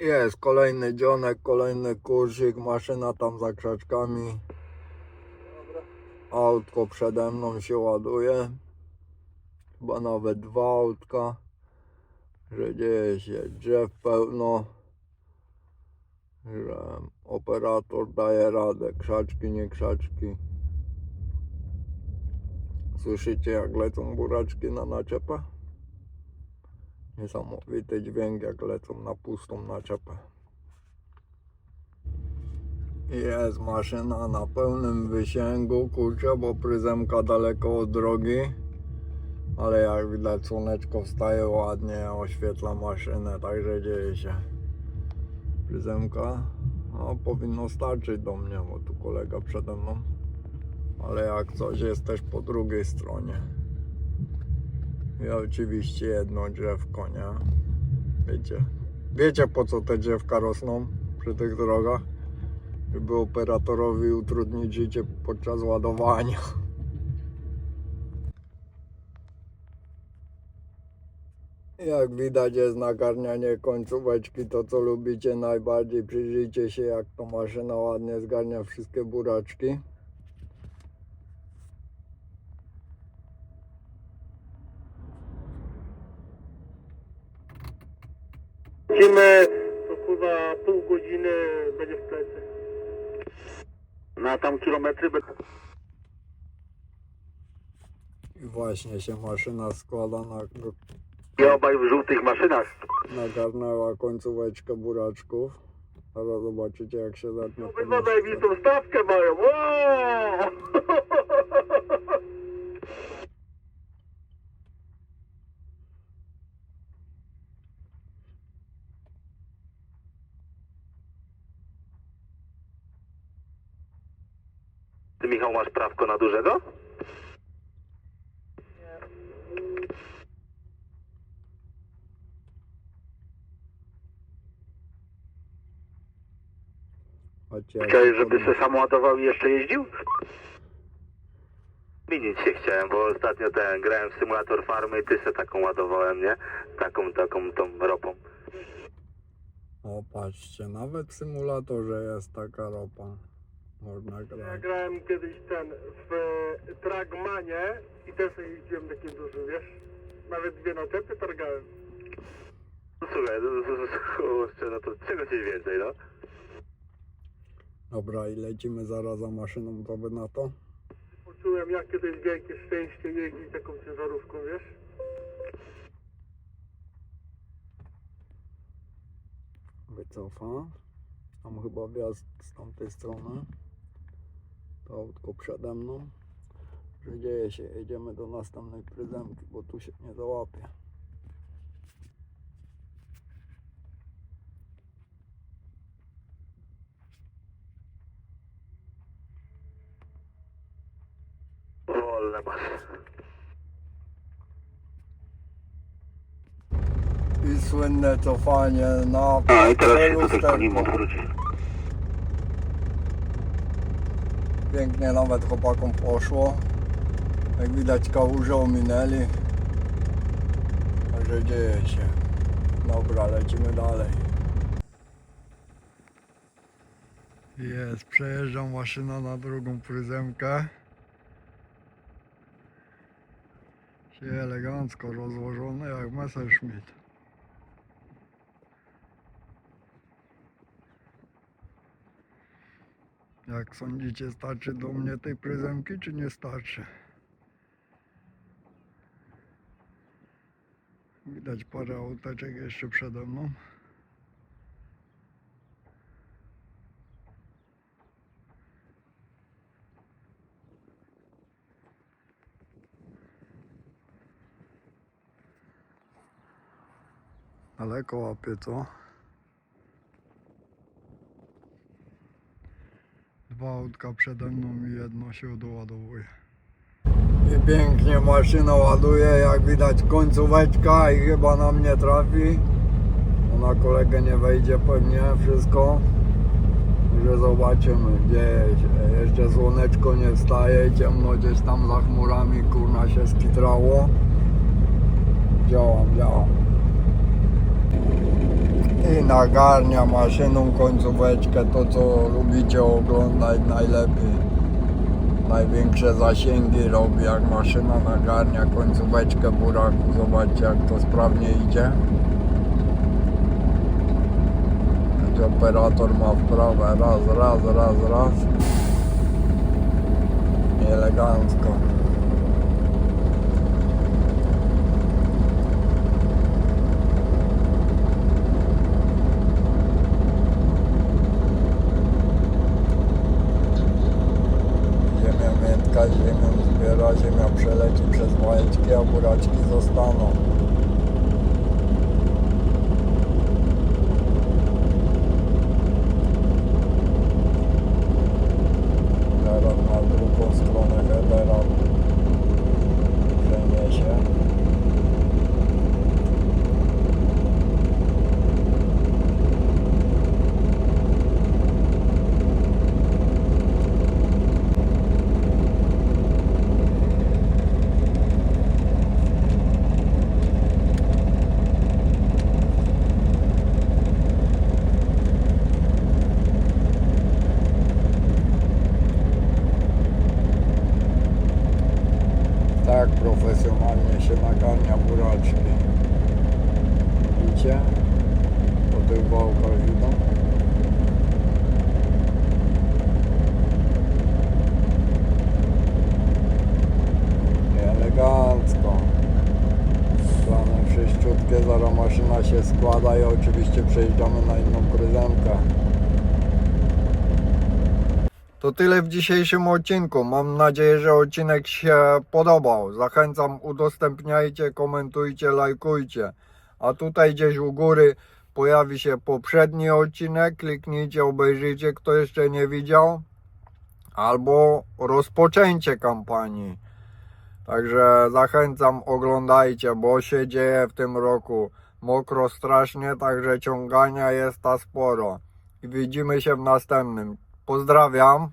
Jest kolejny dzionek, kolejny kursik, maszyna tam za krzaczkami. Autko przede mną się ładuje. Chyba nawet dwa autka. Że dzieje się drzew pełno. Że operator daje radę. Krzaczki, nie krzaczki. Słyszycie jak lecą buraczki na naczepę? Niesamowity dźwięk jak lecą na pustą naczepę. Jest maszyna na pełnym wysięgu, kurczę, bo pryzemka daleko od drogi. Ale jak widać słoneczko wstaje ładnie, oświetla maszynę, także dzieje się. Pryzemka, no powinno starczyć do mnie, bo tu kolega przede mną. Ale jak coś jest też po drugiej stronie. I oczywiście jedno drzewko, nie? Wiecie. Wiecie po co te drzewka rosną przy tych drogach? Żeby operatorowi utrudnić życie podczas ładowania. Jak widać jest nagarnianie końcóweczki, to co lubicie najbardziej. Przyjrzyjcie się jak to maszyna ładnie zgarnia wszystkie buraczki. Lecimy, to kurwa pół godziny będzie w plecy. Na tam kilometry będę. Właśnie się maszyna składa na I obaj w żółtych maszynach. nagarnęła końcóweczkę buraczków. Zaraz zobaczycie jak się zacznie Obydwa zajebistą stawkę mają. Wow! Ty Michał masz prawko na dużego? Chodźcie, Chciałeś, się żeby se sam ładował i jeszcze jeździł? Zmienić się chciałem, bo ostatnio ten grałem w symulator farmy i ty se taką ładowałem, nie? Taką, taką tą ropą. O patrzcie, nawet w symulatorze jest taka ropa. Można Ja grałem kiedyś ten w e, Tragmanie i też jeździłem takim dużym, wiesz? Nawet dwie naczepy targałem. No Słuchaj, no, no, no, kurczę, no to czego chcieć więcej, no? Dobra i lecimy zaraz za maszyną, co by na to? Poczułem jakie to jest wielkie szczęście jeździć taką ciężarówką, wiesz? Wycofa. Tam chyba wjazd z tamtej strony. To autko przede mną. Że dzieje się, jedziemy do następnej pryzemki, bo tu się nie załapie. Wolne masz. I słynne cofanie na A i teraz się celu tutaj po sterku. Pięknie nawet chłopakom poszło. Jak widać kałuże ominęli. Także dzieje się. Dobra, lecimy dalej. Jest, przejeżdża maszyna na drugą pryzemkę. Się elegancko rozłożone jak Messerschmitt. Jak sądzicie, starczy do mnie tej pryzemki, czy nie starczy? Widać parę auteczek jeszcze przede mną. Daleko łapie, co? Dwa autka przede mną i jedno się doładowuje. I pięknie maszyna ładuje, jak widać końcóweczka i chyba na mnie trafi. Na kolegę nie wejdzie pewnie wszystko. Że zobaczymy, się. Jeszcze słoneczko nie wstaje, ciemno gdzieś tam za chmurami, kurna się skitrało. Działam, działam. I nagarnia maszyną końcóweczkę, to co lubicie oglądać najlepiej. Największe zasięgi robi, jak maszyna nagarnia końcóweczkę buraku. Zobaczcie jak to sprawnie idzie. Jak operator ma wprawę, raz, raz, raz, raz. Elegancko. Wałeczki, a buraczki zostaną. Teraz na drugą stronę headera przeniesie. Tak profesjonalnie się nagarnia buraczki. Widzicie? Po tych wałkach idą. I elegancko. Plany wszyściutkie, zaraz maszyna się składa i oczywiście przejeżdżamy na inną kryzemkę. To tyle w dzisiejszym odcinku. Mam nadzieję, że odcinek się podobał. Zachęcam, udostępniajcie, komentujcie, lajkujcie. A tutaj gdzieś u góry pojawi się poprzedni odcinek. Kliknijcie, obejrzyjcie, kto jeszcze nie widział. Albo rozpoczęcie kampanii. Także zachęcam, oglądajcie, bo się dzieje w tym roku. Mokro strasznie, także ciągania jest ta sporo. I widzimy się w następnym. Pozdrawiam.